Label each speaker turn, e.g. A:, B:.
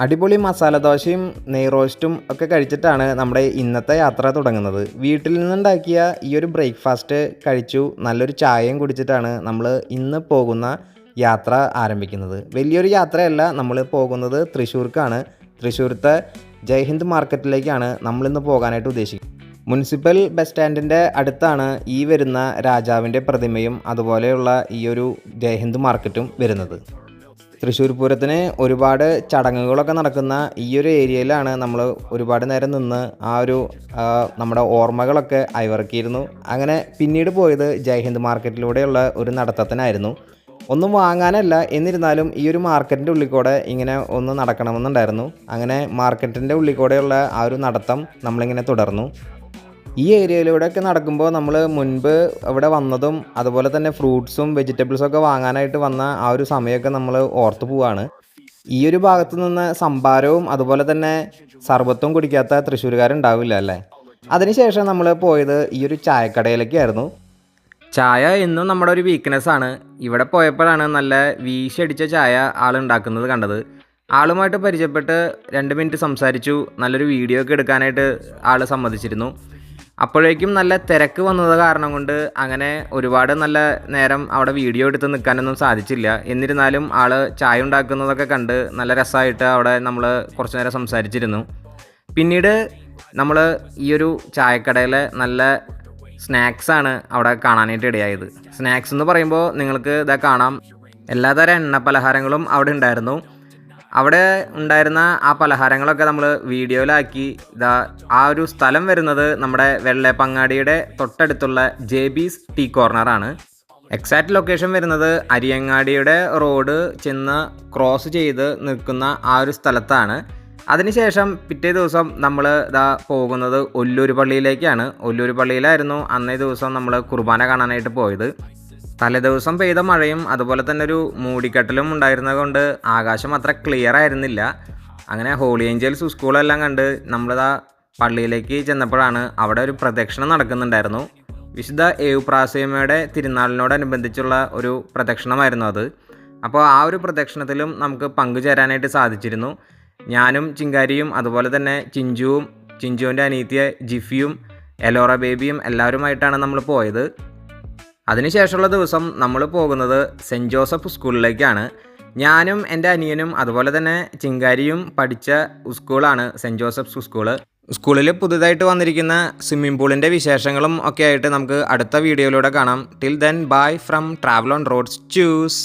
A: അടിപൊളി മസാല ദോശയും നെയ് റോസ്റ്റും ഒക്കെ കഴിച്ചിട്ടാണ് നമ്മുടെ ഇന്നത്തെ യാത്ര തുടങ്ങുന്നത്. വീട്ടിൽ നിന്നുണ്ടാക്കിയ ഈ ഒരു ബ്രേക്ക്ഫാസ്റ്റ് കഴിച്ചു നല്ലൊരു ചായയും കുടിച്ചിട്ടാണ് നമ്മൾ ഇന്ന് പോകുന്ന യാത്ര ആരംഭിക്കുന്നത്. വലിയൊരു യാത്രയല്ല നമ്മൾ പോകുന്നത് തൃശ്ശൂർക്കാണ്. തൃശ്ശൂർത്തെ ജയ്ഹിന്ദ് മാർക്കറ്റിലേക്കാണ് നമ്മളിന്ന് പോകാനായിട്ട് ഉദ്ദേശിക്കുന്നത്. മുനിസിപ്പൽ ബസ് സ്റ്റാൻഡിന്റെ അടുത്താണ് ഈ വരുന്ന രാജാവിന്റെ പ്രതിമയും അതുപോലെയുള്ള ഈ ഒരു ജയ്ഹിന്ദ് മാർക്കറ്റും വരുന്നത്. തൃശ്ശൂർ പൂരത്തിന് ഒരുപാട് ചടങ്ങുകളൊക്കെ നടക്കുന്ന ഈ ഒരു ഏരിയയിലാണ് നമ്മൾ ഒരുപാട് നേരം നിന്ന് ആ ഒരു നമ്മുടെ ഓർമ്മകളൊക്കെ അയവിറക്കിയിരുന്നു. അങ്ങനെ പിന്നീട് പോയത് ജയ്ഹിന്ദ് മാർക്കറ്റിലൂടെയുള്ള ഒരു നടത്തത്തിനായിരുന്നു. ഒന്നും വാങ്ങാനല്ല എന്നിരുന്നാലും ഈ ഒരു മാർക്കറ്റിന്റെ ഉള്ളിൽ കൂടെ ഇങ്ങനെ ഒന്ന് നടക്കണമെന്നുണ്ടായിരുന്നു. അങ്ങനെ മാർക്കറ്റിന്റെ ഉള്ളിൽ കൂടെയുള്ള ആ ഒരു നടത്തം നമ്മളിങ്ങനെ തുടർന്നു. ഈ ഏരിയയിലൂടെയൊക്കെ നടക്കുമ്പോൾ നമ്മൾ മുൻപ് ഇവിടെ വന്നതും അതുപോലെ തന്നെ ഫ്രൂട്ട്സും വെജിറ്റബിൾസും ഒക്കെ വാങ്ങാനായിട്ട് വന്ന ആ ഒരു സമയമൊക്കെ നമ്മൾ ഓർത്തു പോവാണ്. ഈ ഒരു ഭാഗത്ത് നിന്ന് സംഭാരവും അതുപോലെ തന്നെ സർബത്തും കുടിക്കാത്ത തൃശ്ശൂരുകാരുണ്ടാവില്ല അല്ലേ? അതിനുശേഷം നമ്മൾ പോയത് ഈ ഒരു ചായക്കടയിലേക്കായിരുന്നു. ചായ എന്നും നമ്മുടെ ഒരു വീക്ക്നെസ് ആണ്. ഇവിടെ പോയപ്പോഴാണ് നല്ല വീശടിച്ച ചായ ആളുണ്ടാക്കുന്നത് കണ്ടത്. ആളുമായിട്ട് പരിചയപ്പെട്ട് രണ്ട് മിനിറ്റ് സംസാരിച്ചു. നല്ലൊരു വീഡിയോ ഒക്കെ എടുക്കാനായിട്ട് ആൾ സമ്മതിച്ചിരുന്നു. അപ്പോഴേക്കും നല്ല തിരക്ക് വന്നത് കാരണം കൊണ്ട് അങ്ങനെ ഒരുപാട് നല്ല നേരം അവിടെ വീഡിയോ എടുത്ത് നിൽക്കാനൊന്നും സാധിച്ചില്ല. എന്നിരുന്നാലും ആൾ ചായ ഉണ്ടാക്കുന്നതൊക്കെ കണ്ട് നല്ല രസമായിട്ട് അവിടെ നമ്മൾ കുറച്ച് നേരം സംസാരിച്ചിരുന്നു. പിന്നീട് നമ്മൾ ഈ ഒരു ചായക്കടയിലെ നല്ല സ്നാക്സാണ് അവിടെ കാണാനായിട്ട് ഇടയായത്. സ്നാക്സ് എന്ന് പറയുമ്പോൾ നിങ്ങൾക്ക് ഇതാ കാണാം. എല്ലാതരം എണ്ണ പലഹാരങ്ങളും അവിടെ ഉണ്ടായിരുന്നു. അവിടെ ഉണ്ടായിരുന്ന ആ പലഹാരങ്ങളൊക്കെ നമ്മൾ വീഡിയോയിലാക്കി. ഇതാ ആ ഒരു സ്ഥലം വരുന്നത് നമ്മുടെ വെള്ളേപ്പങ്ങാടിയുടെ തൊട്ടടുത്തുള്ള ജെ ബീസ് ടീ കോർണറാണ് എക്സാക്ട് ലൊക്കേഷൻ വരുന്നത് അരിയങ്ങാടിയുടെ റോഡ് ചെന്ന് ക്രോസ് ചെയ്ത് നിൽക്കുന്ന ആ ഒരു സ്ഥലത്താണ്. അതിനുശേഷം പിറ്റേ ദിവസം നമ്മൾ ഇതാ പോകുന്നത് ഒല്ലൂർ പള്ളിയിലേക്കാണ് ഒല്ലൂർ പള്ളിയിലായിരുന്നു അന്നേ ദിവസം നമ്മൾ കുർബാന കാണാനായിട്ട് പോയത്. തലേദിവസം പെയ്ത മഴയും അതുപോലെ തന്നെ ഒരു മൂടിക്കെട്ടലും ഉണ്ടായിരുന്നത് കൊണ്ട് ആകാശം അത്ര ക്ലിയർ ആയിരുന്നില്ല. അങ്ങനെ ഹോളി ഏഞ്ചൽസ് സ്കൂളെല്ലാം കണ്ട് നമ്മളിതാ പള്ളിയിലേക്ക് ചെന്നപ്പോഴാണ് അവിടെ ഒരു പ്രദക്ഷിണം നടക്കുന്നുണ്ടായിരുന്നു. വിശുദ്ധ ഏവുപ്രാസയമയുടെ തിരുനാളിനോടനുബന്ധിച്ചുള്ള ഒരു പ്രദക്ഷിണമായിരുന്നു അത്. അപ്പോൾ ആ ഒരു പ്രദക്ഷിണത്തിലും നമുക്ക് പങ്കുചേരാനായിട്ട് സാധിച്ചിരുന്നു. ഞാനും ചിങ്കാരിയും അതുപോലെ തന്നെ ചിഞ്ചുവും ചിഞ്ചുവിന്റെ അനീത്തിയ ജിഫിയും എലോറ ബേബിയും എല്ലാവരുമായിട്ടാണ് നമ്മൾ പോയത്. അതിനുശേഷമുള്ള ദിവസം നമ്മൾ പോകുന്നത് സെന്റ് ജോസഫ് സ്കൂളിലേക്കാണ്. ഞാനും എന്റെ അനിയനും അതുപോലെ തന്നെ ചിങ്കാരിയും പഠിച്ച സ്കൂളാണ് സെന്റ് ജോസഫ് സ്കൂൾ. സ്കൂളിൽ പുതുതായിട്ട് വന്നിരിക്കുന്ന സ്വിമ്മിംഗ് പൂളിന്റെ വിശേഷങ്ങളും ഒക്കെ ആയിട്ട് നമുക്ക് അടുത്ത വീഡിയോയിലൂടെ കാണാം. Till then bye from travel on roads choose